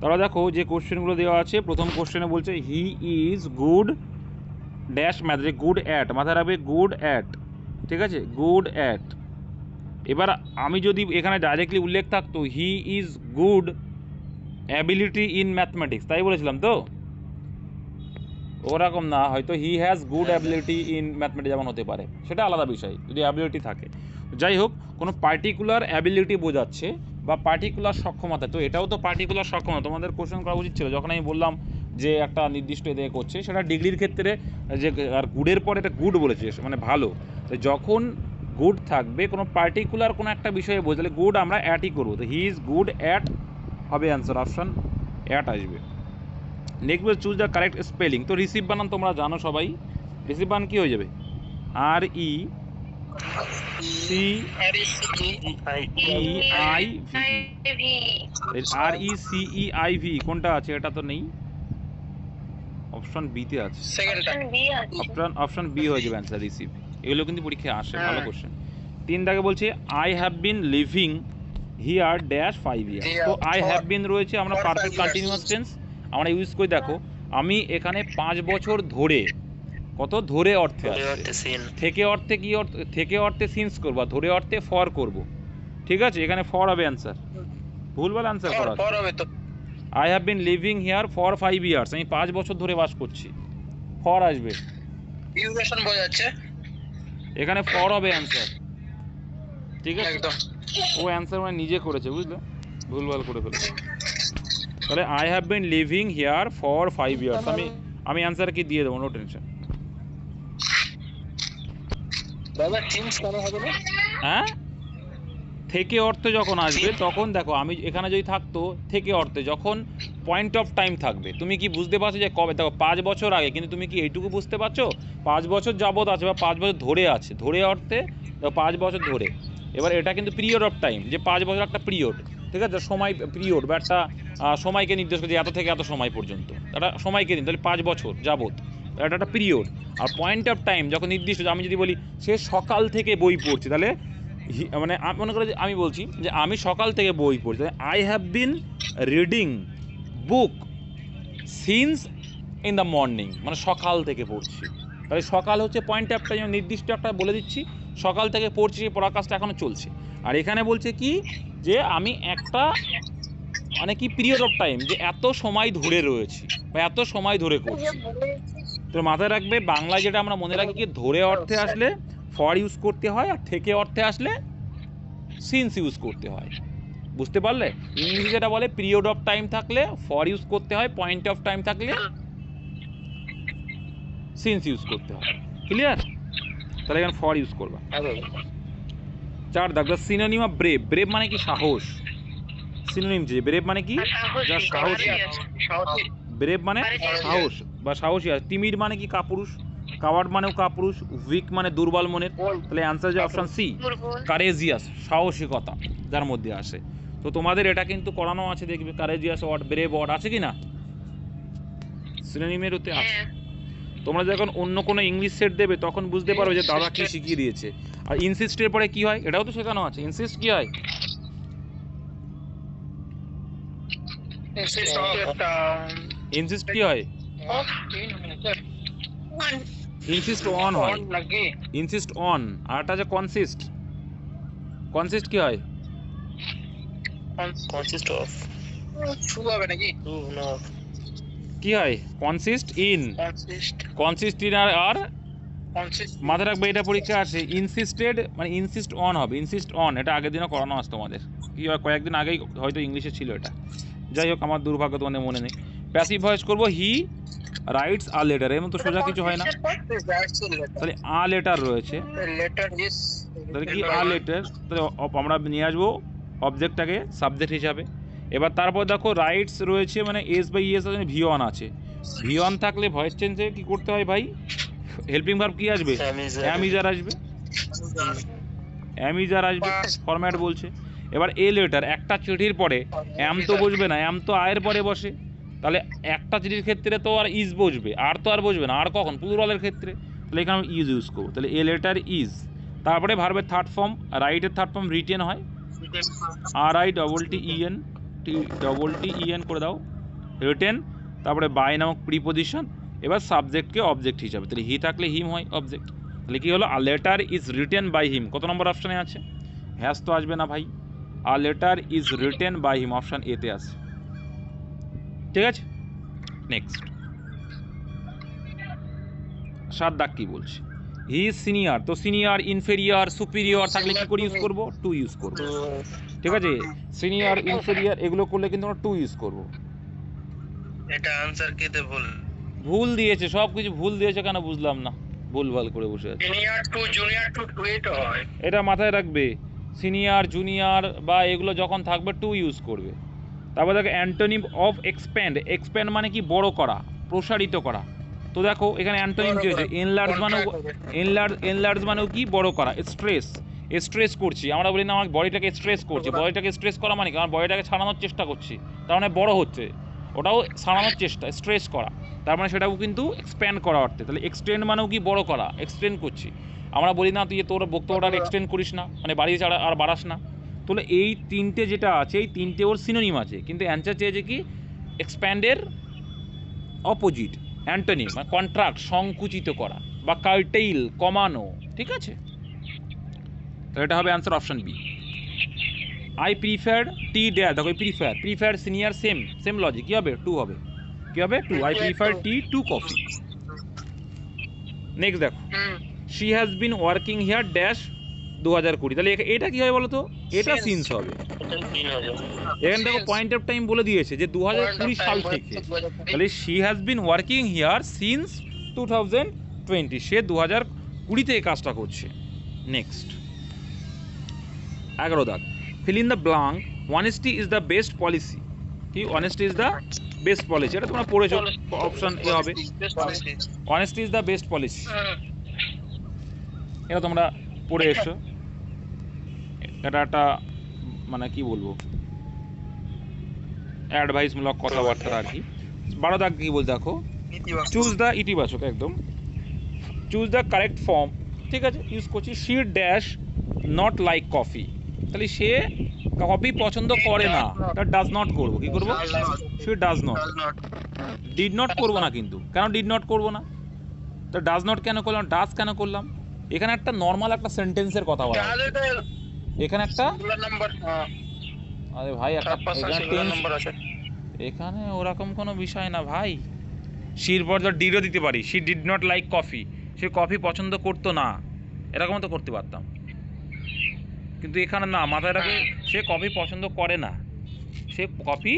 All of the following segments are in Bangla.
তারা দেখো যে কোশ্চেনগুলো দেওয়া আছে, প্রথম কোশ্চেনে বলছে he is good dash math good at মাথায় রাখবে গুড অ্যাট ঠিক আছে? গুড অ্যাট এবার আমি যদি এখানে ডাইরেক্টলি উল্লেখ থাকতো he is good ability in mathematics তাই বলেছিলাম তো? ওরকম না, হয়তো he has good ability in mathematics যেমন হতে পারে, সেটা আলাদা বিষয়, যদি অ্যাবিলিটি থাকে। যাই হোক, কোনো পার্টিকুলার অ্যাবিলিটি বোঝাচ্ছে বা পার্টিকুলার সক্ষমতা, তো এটাও তো পার্টিকুলার সক্ষমতা। তোমাদের কোশ্চেন করা উচিত ছিল, যখন আমি বললাম যে একটা নির্দিষ্ট এতে করছে, সেটা ডিগ্রির ক্ষেত্রে যে আর গুডের পরে এটা গুড বলেছে মানে ভালো। তো যখন গুড থাকবে, কোনো পার্টিকুলার কোনো একটা বিষয়ে বোঝালে গুড আমরা অ্যাটই করব। তো হি ইজ গুড অ্যাট হবে অ্যান্সার অপশান অ্যাট আসবে। নেক্সট বল চুজ দ্য কারেক্ট স্পেলিং তো রিসিভ বানান তোমরা জানো সবাই রিসিভ বানান কী হয়ে যাবে? R E C I V R E C E I V কোনটা আছে? এটা তো নেই। অপশন বিতে আছে। অপশন অপশন বি হয়ে যাবে অ্যান্সার রিসিভ এগুলো কিন্তু পরীক্ষায় আসে ভালো হ্যাঁ। কোশ্চেন তিন দাগে বলছে I have been living here dash five year তো আই হ্যাভ বিন রয়েছে আমরা পারফেক্ট. কন্টিনিউয়াস টেন্স আমরা ইউজ করে দেখো আমি এখানে পাঁচ বছর ধরে কত? ধরে অর্থে থেকে অর্থে কি অর্থ? থেকে অর্থে সিন্স করব আর ধরে অর্থে ফর করব। ঠিক আছে? এখানে ফর হবে অ্যান্সার ভুলভাল অ্যান্সার করা পর হবে তো। I have been living here for five years আমি পাঁচ বছর ধরে বাস করছি। ফর আসবে। ডিউরেশন বোঝাচ্ছে এখানে ফর হবে অ্যান্সার ঠিক আছে? একদম। ও অ্যান্সার মানে নিজে করেছে বুঝলে? ভুলভাল করে ফেলেছে। তাহলে I have been living here for five years আমি আমি অ্যান্সার কি দিয়ে দেবো? নো টেনশন দাদা টিমস কেন হবে না? হ্যাঁ? থেকে অর্থে যখন আসবে তখন দেখো আমি এখানে যদি থাকতো থেকে অর্থে যখন পয়েন্ট অফ টাইম থাকবে। তুমি কি বুঝতে পারছ যে কবে? দেখো পাঁচ বছর আগে কিন্তু তুমি কি এইটুকু বুঝতে পারছ? পাঁচ বছর যাবৎ আছে বা পাঁচ বছর ধরে আছে। ধরে অর্থে পাঁচ বছর ধরে। এবার এটা কিন্তু পিরিয়ড অফ টাইম যে পাঁচ বছর একটা পিরিয়ড ঠিক আছে? সময় পিরিয়ড বা একটা সময়কে নির্দেশ করে যে এত থেকে এত সময় পর্যন্ত। একটা সময়কে দিন তাহলে পাঁচ বছর যাবত এটা একটা পিরিয়ড আর পয়েন্ট অফ টাইম যখন নির্দিষ্ট, আমি যদি বলি, সে সকাল থেকে বই পড়ছে, তাহলে মানে মনে করে আমি বলছি যে আমি সকাল থেকে বই পড়ছি, তাহলে I have been reading book since in the morning মানে সকাল থেকে পড়ছি। তাহলে সকাল হচ্ছে পয়েন্ট অফ টাইম নির্দিষ্ট একটা বলে দিচ্ছি, সকাল থেকে পড়ছি, সেই পড়ার কাজটা এখনও চলছে। আর এখানে বলছে কি, যে আমি একটা মানে কি পিরিয়ড অফ টাইম যে এত সময় ধরে রয়েছি, বা এত সময় ধরে করছি। তো মাথায় রাখবে বাংলায় যেটা আমরা মনে রাখি কি ধরে অর্থে আসলে ফর ইউজ করতে হয় আর থেকে অর্থে আসলে সিন্স ইউজ করতে হয়। বুঝতে পারলে? ইংলিশে যেটা বলে পিরিয়ড অফ টাইম থাকলে ফর ইউজ করতে হয় পয়েন্ট অফ টাইম থাকলে সিন্স ইউজ করতে হয়। ক্লিয়ার তাহলে এখানে ফর ইউজ করবা। চার দাগ the synonym of brave brave মানে কি? সাহস। সিনোনিম যে ব্রেভ মানে কি? যা সাহসী। সাহসী। ব্রেভ মানে সাহস। বা সাহসী আছে। তিমির মানে কি কাপুরুষ? কাওয়ার্ড মানেও কাপুরুষ উইক মানে দুর্বল মনের। তাহলে অ্যান্সার যে অপশান সি কারেজিয়াস সাহসিকতা যার মধ্যে আসে। তো তোমাদের এটা কিন্তু করানো আছে দেখবে কারেজিয়াস ওয়ার্ড ব্রেভ ওয়ার্ড আছে কি না? সিনোনিমের ওতে আছে। তোমরা যখন অন্য কোনো ইংলিশ সেট দেবে তখন বুঝতে পারবে যে দাদা কি শিখিয়ে দিয়েছে। আর ইনসিস্টের পরে কি হয়? এটাও তো শেখানো আছে। ইনসিস্ট কি হয়? ইনসিস্ট কি হয়? ইনসিস্ট অন হয়। ইনসিস্ট অন আর একটা যে কনসিস্ট কনসিস্ট কি হয়? Two no. কি হয়? Consist in consist consist in আর আর? কনসিস্ট মাথায় রাখবে এটা পরীক্ষা আছে। ইনসিস্টেড মানে ইনসিস্ট অন হবে। ইনসিস্ট অন এটা আগের দিনও করানো আছে তোমাদের। কি হয়? কয়েকদিন আগেই হয়তো ইংলিশে ছিল এটা। যাই হোক আমার দুর্ভাগ্য তোমাদের মনে নেই। প্যাসিভ ভয়েস করব হি রাইটস আর লেটার এর মতো সোজা কিছু হয় না। তাহলে আ লেটার রয়েছে। লেটার ইজ তাহলে কি আ লেটার তাহলে আমরা নিয়ে আসব অবজেক্টটাকে সাবজেক্ট হিসাবে। এবার তারপর দেখো রাইটস রয়েছে মানে এস বাই ইএস আছে ভি অন আছে। ভি অন থাকলে ভয়েস চেঞ্জে কি করতে হয় ভাই? হেল্পিং ভার্ব কি আসবে? Amizar. অ্যামিজার আসবে। অ্যামিজার আসবে ফরম্যাট বলছে। এবার এ লেটার একটা চিঠির পরে অ্যাম তো বসবে না অ্যাম তো আয়ের পরে বসে। তাহলে একটা চিঠির ক্ষেত্রে তো আর ইজ বসবে, আর তো আর বসবে না, আর কখন? প্লুরালের ক্ষেত্রে। তাহলে এখানে ইজ ইউজ করব। তাহলে এ লেটার ইজ তারপরে ভার্বের থার্ড ফর্ম রাইটের থার্ড ফর্ম রিটেন হয়। R I double T E N T double T E N করে দাও। রিটেন তারপরে বাই নামক প্রিপোজিশন এবার সাবজেক্টকে অবজেক্ট হিসাবে। তাহলে হি থাকলে হিম হয় অবজেক্ট তাহলে কী হলো? A letter is written by him কত নম্বর অপশানে আছে? হ্যাস তো আসবে না ভাই। A letter is written by him option এতে আছে। ঠিক আছে? নেক্সট সাত দাগ কি বলছে? হি সিনিয়র তো সিনিয়র ইনফেরিয়র সুপিরিয়র থাকলে কি করে ইউজ করব? টু ইউজ করব। ঠিক আছে? সিনিয়র ইনফেরিয়র এগুলো করলে কিন্তু আমরা টু ইউজ করব। এটা আনসার কেতে ভুল ভুল দিয়েছে সব কিছু ভুল দিয়েছে কেন বুঝলাম না। ভুলভাল করে বসে আছে। Senior to junior to to তো হয়। এটা মাথায় রাখবে। সিনিয়র জুনিয়র বা এগুলো যখন থাকবে টু ইউজ করবে। তারপর দেখো অ্যান্টোনিম অফ এক্সপ্যান্ড এক্সপ্যান্ড মানে কি? বড় করা প্রসারিত করা। তো দেখো এখানে অ্যান্টোনিম কি হয়েছে? এনলার্জ মানেও এনলার্জ এনলার্জ মানেও কি? বড় করা স্ট্রেস স্ট্রেস করছি। আমরা বলি না আমার বডিটাকে স্ট্রেস করছি। বডিটাকে স্ট্রেস করা মানে কি? আমার বডিটাকে ছাড়ানোর চেষ্টা করছি। তার মানে বড় হচ্ছে। ওটাও ছাড়ানোর চেষ্টা স্ট্রেস করা। তার মানে সেটাও কিন্তু এক্সপ্যান্ড করা অর্থে। তাহলে এক্সটেন্ড মানেও কি? বড় করা এক্সটেন্ড করছি। আমরা বলি না তুই তোর বক্তব্যটা এক্সটেন্ড করিস না। মানে বাড়িয়ে ছাড়া আর বাড়াস না। তাহলে এই তিনটে যেটা আছে এই তিনটে ওর সিনোনিম আছে। কিন্তু অ্যান্সার চেয়েছে কি? এক্সপ্যান্ডের অপোজিট অ্যান্টনি মানে কন্ট্রাক্ট সংকুচিত করা বা কার্টেইল কমানো ঠিক আছে? তাহলে এটা হবে answer option B I prefer tea dash দেখো prefer prefer senior same same logic কী হবে? টু হবে। কী হবে? To I prefer tea to coffee next দেখো। She has been working here dash দু হাজার কুড়ি। তাহলে এটা কি হবে বলো তো? এটা. সিন্স হবে। এখানে দেখো পয়েন্ট অফ টাইম বলে দিয়েছে যে দু হাজার কুড়ি সাল থেকে তাহলে she has been working here since two thousand twenty সে দু হাজার কুড়িতে এই কাজটা করছে। নেক্সট এগারো দাগ। Fill in the blank honesty is the best policy কি? Honesty is the best policy এটা তোমরা পড়েছো। অপশন এ হবে। Honesty is the best policy এটা তোমরা পড়ে এসছো এটা একটা মানে কি বলব? অ্যাডভাইসমূলক কথাবার্তা আর কি। বারো দাগ কি বলতে দেখো? চুজ দ্য ইতিবাচক একদম। চুজ দ্য কারেক্ট ফর্ম ঠিক আছে? ইউজ করছি she dash not like coffee তাহলে সে কফি পছন্দ করে না তার ডাজ নট করব। কি করব? সে ডাজ নট ডিড নট করব না কিন্তু। কেন ডিড নট করব না? তো ডাজ নট কেন করলাম? ডাজ কেন করলাম? এখানে একটা নর্মাল একটা সেন্টেন্সের কথা বলা। এখানে একটা? নাম্বার আরে ভাই একটা নাম্বার আছে। এখানে ওরকম কোনো বিষয় না ভাই। শির তো ডিডও দিতে পারি। She did not like coffee say coffee পছন্দ করতো না। এরকম তো করতে পারতাম। কিন্তু এখানে না মাথায় রাখে সে কফি পছন্দ করে না। সে কফি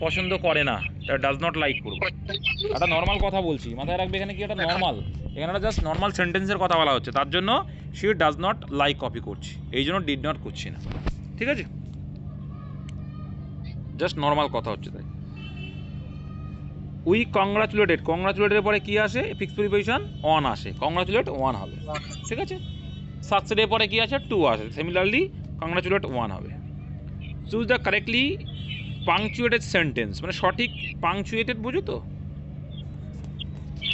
পছন্দ করে না। ডাজ নট লাইক করব। একটা নর্মাল কথা বলছি। মাথায় রাখবে এখানে কি? একটা নর্মাল এখানে একটা জাস্ট নর্মাল সেন্টেন্সের কথা বলা হচ্ছে। তার জন্য সে ডাজ নট লাইক কপি করছি। এই জন্য ডিড নট করছি না। ঠিক আছে? জাস্ট নর্মাল কথা হচ্ছে তাই। উই কংগ্রাচুলেটেড কংগ্রাচুলেটের পরে কি আসে? ফিক্স প্রিপোজিশন অন আসে। কংগ্রাচুলেট ওয়ান হবে। ঠিক আছে? সাকসেডের পরে কি আছে টু আসে। সিমিলারলি কংগ্রাচুলেট ওয়ান হবে। Choose the correctly punctuated sentence মানে সঠিক পাংচুয়েটেড বুঝো তো?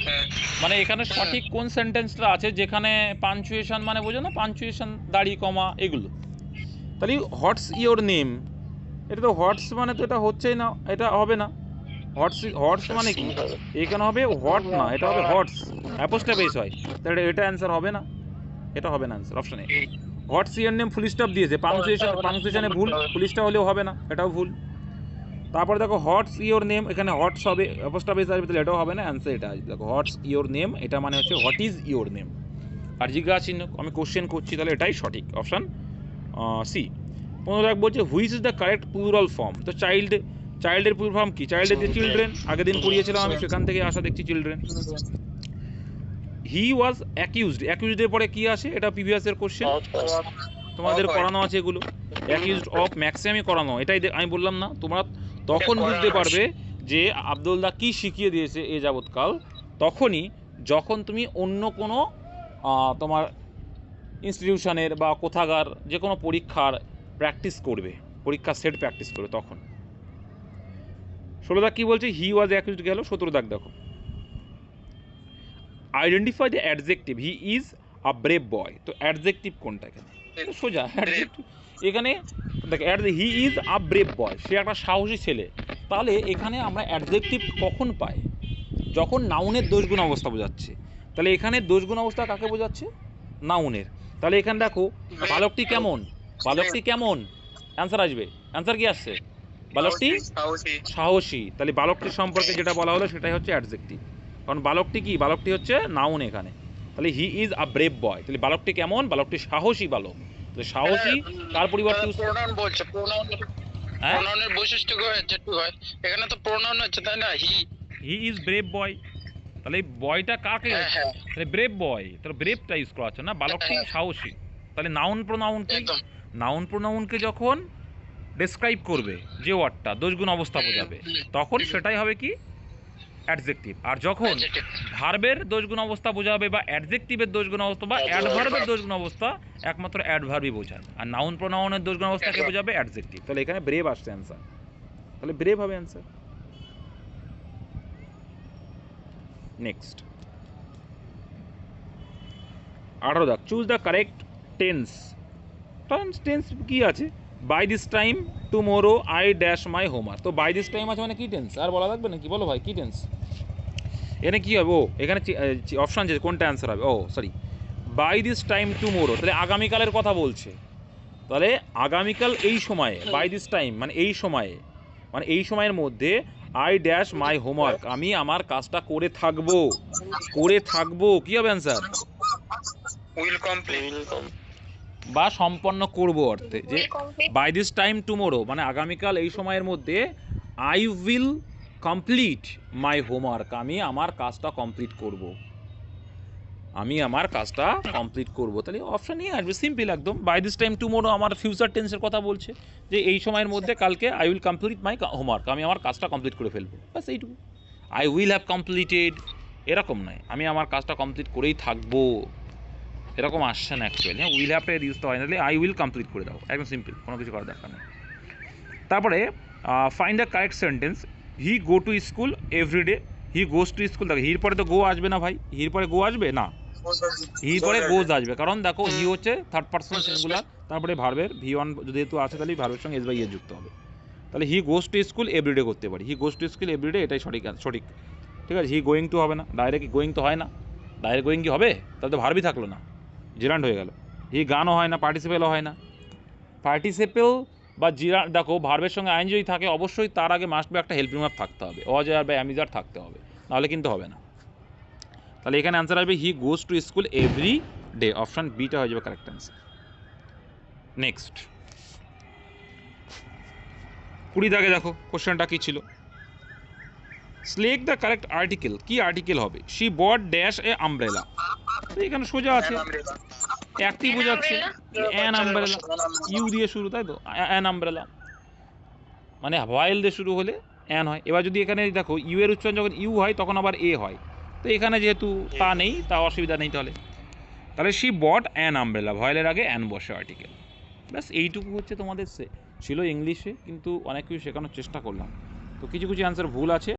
হ্যাঁ। মানে এখানে সঠিক কোন সেন্টেন্সটা আছে যেখানে পাঞ্চুয়েশন মানে বোঝো না পাঞ্চুয়েশন দাড়ি কমা এগুলো। তাহলে হোয়াটস ইওর নেম এটা তো হোয়াটস মানে তো এটা হচ্ছেই না এটা হবে না। হটস হটস মানে কি? এখানে হবে হট না এটা হবে হটস অ্যাপোস্টা বেস হয়। তাহলে এটা অ্যান্সার হবে না এটা হবে না অ্যান্সার অপশনে what's your name full stop দিয়েছে। পাংচুয়েশন পাংচুয়েশনে ভুল ফুল স্টপ হলেও হবে না এটাও ভুল। তারপর দেখো হটস ইওর নেম এখানে হটস হবে অ্যাপোস্টা বেস আসবে, তাহলে এটাও হবে না অ্যান্সার এটা আসবে। দেখো হটস ইওর নেম এটা মানে হচ্ছে হোয়াট ইজ ইওর নেম আর জিজ্ঞাসা চিহ্ন আমি কোশ্চেন করছি, তাহলে এটাই সঠিক। অপশান সি পনেরো এক বলছে which is the correct plural form তো চাইল্ড চাইল্ডের প্লুরাল ফর্ম কি? চাইল্ডের যে চিলড্রেন আগের দিন পড়িয়েছিলাম আমি, সেখান থেকে আসা দেখছি চিলড্রেন হি ওয়াজ অ্যাকিউজড অ্যাকিউজডের পরে কি আসে? এটা প্রিভিয়াসের কোশ্চেন তোমাদের করানো আছে এগুলো। অ্যাকিউজড অফ ম্যাক্সিমামই করানো, এটাই আমি বললাম না, তোমরা তখন বুঝতে পারবে যে আবদুল্লাহ কি শিখিয়ে দিয়েছে এ যাবৎকাল। তখনই যখন তুমি অন্য কোনো তোমার ইনস্টিটিউশনের বা কোথাকার যে কোনো পরীক্ষার প্র্যাকটিস করবে পরীক্ষার সেট প্র্যাকটিস করবে তখন। ষোলো দাগ কি বলছে? হি ওয়াজ অ্যাকিউজড গেল সতেরো দাগ দেখো। Identify the adjective he is a brave boy তো অ্যাডজেক্টিভ কোনটা এখানে? সোজা। এখানে দেখ at he is a brave boy সে একটা সাহসী ছেলে। তাহলে এখানে আমরা অ্যাডজেক্টিভ কখন পাই? যখন নাউনের দোষগুণ অবস্থা বোঝাচ্ছে। তাহলে এখানে দোষগুণ অবস্থা কাকে বোঝাচ্ছে? নাউনের তাহলে এখানে দেখো বালকটি কেমন? বালকটি কেমন? অ্যান্সার আসবে। অ্যান্সার কি আসছে? বালকটি সাহসী। তাহলে বালকটির সম্পর্কে যেটা বলা হলো সেটাই হচ্ছে অ্যাডজেক্টিভ কারণ বালকটি কি? বালকটি হচ্ছে নাউন এখানে। তাহলে হি ইজ আ ব্রেভ বয় তাহলে বালকটি কেমন? বালকটি সাহসী বালক। তাহলে সাহসী তার পরিবর্তে use- প্রোনাউন বলছে প্রোনাউনের হ্যাঁ? প্রোনাউনের বৈশিষ্ট্য যেটুকু হয়। এখানে তো প্রোনাউন হচ্ছে তাই না? হি হি ইজ ব্রেভ বয় তাহলে এই বয়টা কাকে হ্যাঁ হ্যাঁ। তাহলে ব্রেভ বয় তাহলে ব্রেভটা ইউজ করা হচ্ছে না? বালকটি সাহসী। তাহলে নাউন প্রোনাউন কি নাউন প্রোনাউনকে যখন ডেসক্রাইব করবে যে ওয়ার্ডটা দোষগুণ অবস্থা বোঝাবে তখন সেটাই হবে কি? অ্যাডজেক্টিভ আর যখন। ভার্বের দোষগুণ অবস্থা বোঝাবে বা অ্যাডজেক্টিভের দোষগুণ অবস্থা বা অ্যাডভার্বের দোষগুণ অবস্থা। একমাত্র অ্যাডভার্বই বোঝায় আর নাউন প্রোনাউনের দোষগুণ অবস্থাকে বোঝাবে? অ্যাডজেক্টিভ তাহলে এখানে ব্রেভ আসছে অ্যান্সার তাহলে ব্রেভ হবে অ্যান্সার নেক্সট আঠারো দাগ choose the correct tense tense tense কি আছে? By this time tomorrow I dash my homework তো বাই দিস টাইম আছে মানে কি টেন্স আর বলা লাগবে নাকি? বলো ভাই কি টেন্স এখানে কি হবে? ও এখানে অপশান আছে কোনটা অ্যান্সার হবে? ও sorry by this time tomorrow তাহলে আগামীকালের কথা বলছে। তাহলে আগামীকাল এই সময়ে বাই দিস টাইম মানে এই সময়ে মানে এই সময়ের মধ্যে আই ড্যাশ মাই হোমওয়ার্ক আমি আমার কাজটা করে থাকব করে থাকব। কি হবে অ্যান্সার উইল কমপ্লিট বা সম্পন্ন করব অর্থে। যে বাই দিস টাইম টুমোরো মানে আগামীকাল এই সময়ের মধ্যে I will complete my homework আমি আমার কাজটা কমপ্লিট করব। আমি আমার কাজটা কমপ্লিট করব। তাহলে অপশানই আসবে সিম্পল একদম। বাই দিস টাইম টুমোরো আমার ফিউচার টেন্সের কথা বলছে যে এই সময়ের মধ্যে কালকে I will complete my homework আমি আমার কাজটা কমপ্লিট করে ফেলব। বাস এইটুকু। আই উইল হ্যাভ কমপ্লিটেড এরকম নয়। আমি আমার কাজটা কমপ্লিট করেই থাকব। এরকম আসছে না অ্যাকচুয়ালি হ্যাঁ উইল হ্যাভটা ইউজ তো হয় না। আই উইল কমপ্লিট করে দাও। একদম সিম্পল কোনো কিছু করার দরকার নেই। তারপরে find the correct sentence he go to school every day he goes to school দেখো হির পরে তো গো আসবে না ভাই? হির পরে গো আসবে? না। হির পরে গোজ আসবে। কারণ দেখো হি হচ্ছে থার্ড পার্সন সিঙ্গুলার তারপরে ভার্বের ভি ওয়ান যদি যেহেতু আছে তাহলে ভার্বের সঙ্গে এস বাই এ যুক্ত হবে। তাহলে he goes to school every day করতে পারি। He goes to school every day এটাই সঠিক সঠিক। ঠিক আছে? হি গোয়িং টু হবে না। ডাইরেক্ট গোয়িং তো হয় না। ডাইরেক্ট গোয়িং কি হবে? তাহলে তো ভার্বই থাকল না। জিরান্ড হয়ে গেল। হি গানও হয় না পার্টিসিপেলও হয় না। পার্টিসিপেল বা জিরা, দেখো, ভার্বের সঙ্গে আইন যদি থাকে, অবশ্যই তার আগে মাস্ট বি একটা হেল্পিং ভার্ব থাকতে হবে। অজার বা অ্যামিজার থাকতে হবে, নাহলে কিন্তু হবে না। তাহলে এখানে অ্যান্সার আসবে he goes to school every day option beta হয়ে যাবে কারেক্ট অ্যান্সার নেক্সট কুড়ি দাগে দেখো কোশ্চেনটা কী ছিল? স্লেক দ্য কারেক্ট আর্টিকেল কি আর্টিকেল হবে? She bought dash a umbrella এখানে সোজা আছে। একটি বোঝাচ্ছে অ্যান আমব্রেলা ইউ দিয়ে শুরু তাই তো? অ্যান আমব্রেলা মানে ভয়েল দিয়ে শুরু হলে অ্যান হয়। এবার যদি এখানে দেখো ইউ এর উচ্চারণ যখন ইউ হয় তখন আবার এ হয়। তো এখানে যেহেতু তা নেই তা অসুবিধা নেই তাহলে। তাহলে শি বট অ্যান আমব্রেলা ভয়েলের আগে অ্যান বসে আর্টিকেল ব্যাস এইটুকু হচ্ছে তোমাদের সে ছিল ইংলিশে কিন্তু অনেক কিছু শেখানোর চেষ্টা করলাম। তো কিছু কিছু অ্যান্সার ভুল আছে।